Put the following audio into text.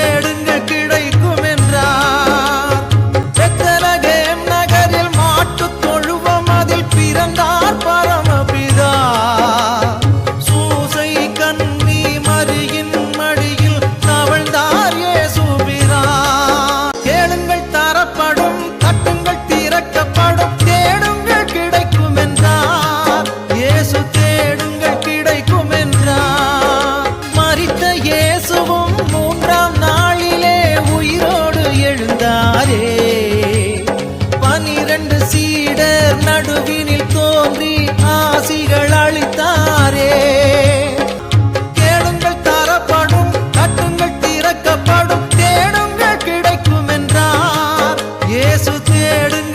தேடுங்க கிடைக்கும் வந்தாரே பனிரண்டு சீடர் நடுவினில் தோன்றி ஆசிகள் அளித்தாரே கேளுங்கள் தரப்படும் கட்டுங்கள் திறக்கப்படும் தேடுங்கள் கிடைக்கும் என்றார் இயேசு தேடுங்கள்